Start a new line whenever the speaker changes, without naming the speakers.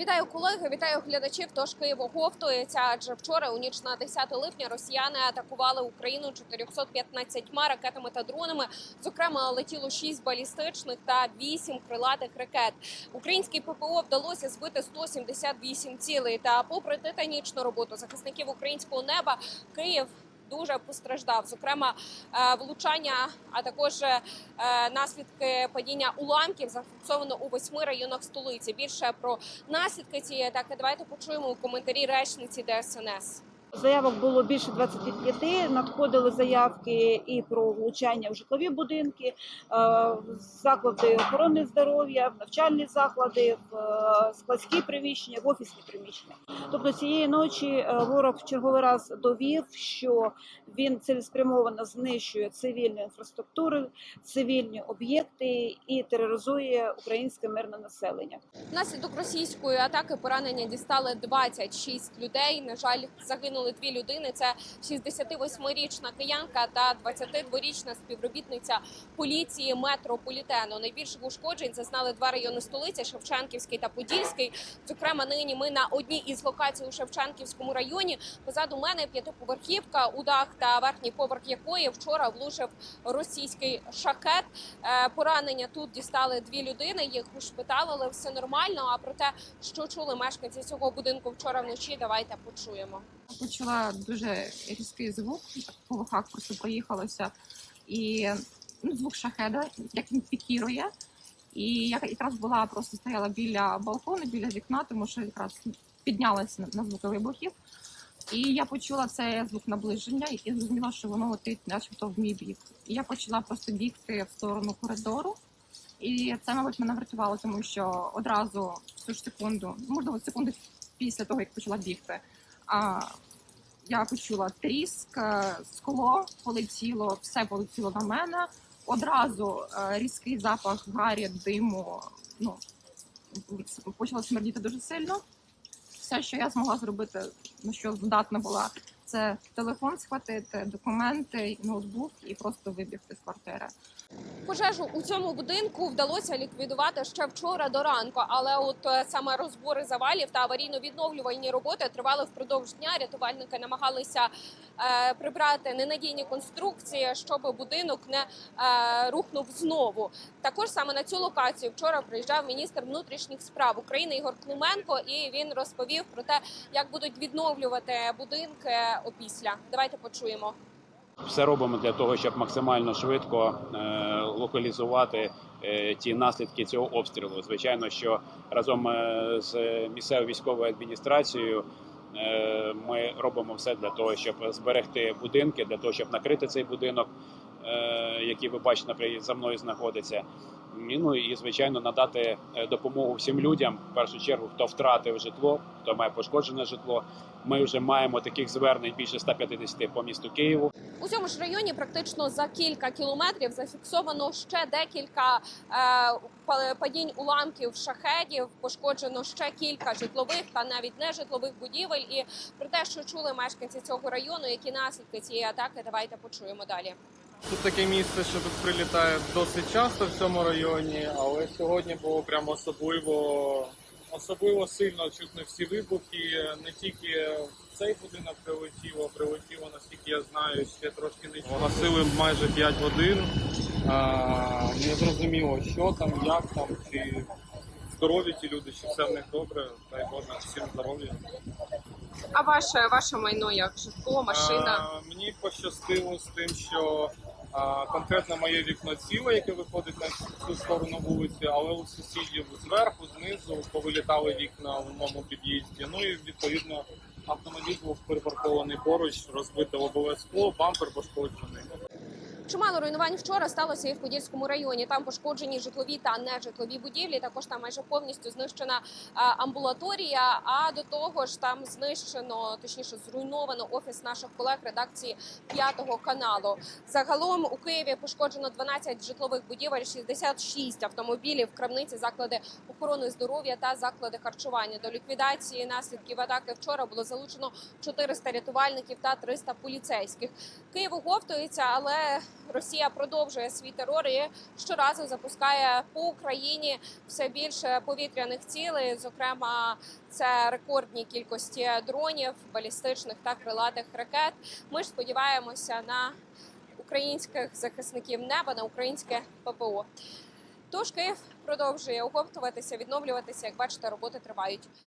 Вітаю колеги, вітаю глядачів. Тож Київ оговтується. Адже вчора, у ніч на 10 липня, росіяни атакували Україну 415 ракетами та дронами. Зокрема, летіло 6 балістичних та 8 крилатих ракет. Українській ППО вдалося збити 178 цілей. Та, попри титанічну роботу захисників українського неба, Київ. Дуже постраждав, зокрема е, влучання, а також е, наслідки падіння уламків зафіксовано у восьми районах столиці. Більше про наслідки цієї атаки давайте почуємо у коментарі речниці ДСНС.
Заявок було більше 25, надходили заявки і про влучання в житлові будинки, е, в заклади охорони здоров'я, в навчальні заклади, в е, складські приміщення, в офісні приміщення. Тобто цієї ночі е, ворог в черговий раз довів, що він цілеспрямовано знищує цивільну інфраструктуру, цивільні об'єкти і тероризує українське мирне населення.
Внаслідок російської атаки поранення дістали 26 людей. На жаль, загинули дві людини. Це 68-річна киянка та 22-річна співробітниця поліції метрополітену. Найбільших ушкоджень зазнали два райони столиці Шевченківський та Подільський. Зокрема, нині ми на одній із локацій у Шевченківському районі. Позаду мене п'ятиповерхівка, у дах та верхній поверх якої вчора влучив російський шахет. Е, Поранення тут дістали дві людини. Їх ушпиталили, все нормально. А про те, що чули мешканці цього будинку вчора вночі, давайте почуємо.
Почула дуже різкий звук, по вухах просто проїхалося. І ну, звук шахеда, як він пікірує. І я якраз була просто стояла біля балкону, біля вікна, тому що якраз піднялася на, на звуки вибухів. І я почула цей звук наближення і зрозуміла, що воно летить, начебто в мій бік. І я почала просто бігти в сторону коридору. І це, мабуть, мене врятувало, тому що одразу в цю ж секунду, можливо, секунди після того, як почала бігти, а я почула тріск, е, скло полетіло, все полетіло на мене. Одразу е, різкий запах гарі, диму. Ну почало смердіти дуже сильно. Все, що я змогла зробити, на що здатна була, це телефон схватити, документи, ноутбук і просто вибігти з квартири.
Пожежу у цьому будинку вдалося ліквідувати ще вчора до ранку, але от е, саме розбори завалів та аварійно-відновлювальні роботи тривали впродовж дня. Рятувальники намагалися е, прибрати ненадійні конструкції, щоб будинок не е, рухнув знову. Також саме на цю локацію вчора приїжджав міністр внутрішніх справ України Ігор Клименко, і він розповів про те, як будуть відновлювати будинки опісля. Давайте почуємо.
Все робимо для того, щоб максимально швидко е, локалізувати е, ті наслідки цього обстрілу. Звичайно, що разом е, з місцевою військовою адміністрацією ми робимо все для того, щоб зберегти будинки, для того, щоб накрити цей будинок, який ви бачите, за мною знаходиться. Ну і звичайно надати е, допомогу всім людям, в першу чергу, хто втратив житло, хто має пошкоджене житло. Ми вже маємо таких звернень більше 150 по місту Києву.
У цьому ж районі практично за кілька кілометрів зафіксовано ще декілька е, падінь уламків шахедів. Пошкоджено ще кілька житлових та навіть нежитлових будівель. І про те, що чули мешканці цього району, які наслідки цієї атаки, давайте почуємо далі.
Тут таке місце, що тут прилітає досить часто в цьому районі, але сьогодні було прямо особливо, особливо сильно чутно всі вибухи. Не тільки в цей будинок прилетіло, прилетіло, наскільки я знаю, ще трошки нижче. Гасили майже 5 годин. А, не зрозуміло, що там, як там, чи здорові ті люди, чи все в них добре. Дай Боже, всім здоров'я.
А ваше ваше майно як житло,
А, мені пощастило з тим, що конкретно моє вікно ціле, яке виходить на цю сторону вулиці, але у сусідів зверху, знизу повилітали вікна в моєму під'їзді. Ну і відповідно автомобіль був припаркований поруч, розбите лобове скло, бампер пошкоджений.
Чимало руйнувань вчора сталося і в Подільському районі. Там пошкоджені житлові та нежитлові будівлі. Також там майже повністю знищена амбулаторія. А до того ж, там знищено, точніше, зруйновано офіс наших колег редакції п'ятого каналу. Загалом у Києві пошкоджено 12 житлових будівель, 66 автомобілів, крамниці, заклади охорони здоров'я та заклади харчування. До ліквідації наслідків атаки вчора було залучено 400 рятувальників та 300 поліцейських. Київ оговтується, але Росія продовжує свій терор і щоразу запускає по Україні все більше повітряних цілей. Зокрема, це рекордні кількості дронів, балістичних та крилатих ракет. Ми ж сподіваємося на українських захисників неба, на українське ППО. Тож Київ продовжує оговтуватися, відновлюватися. Як бачите, роботи тривають.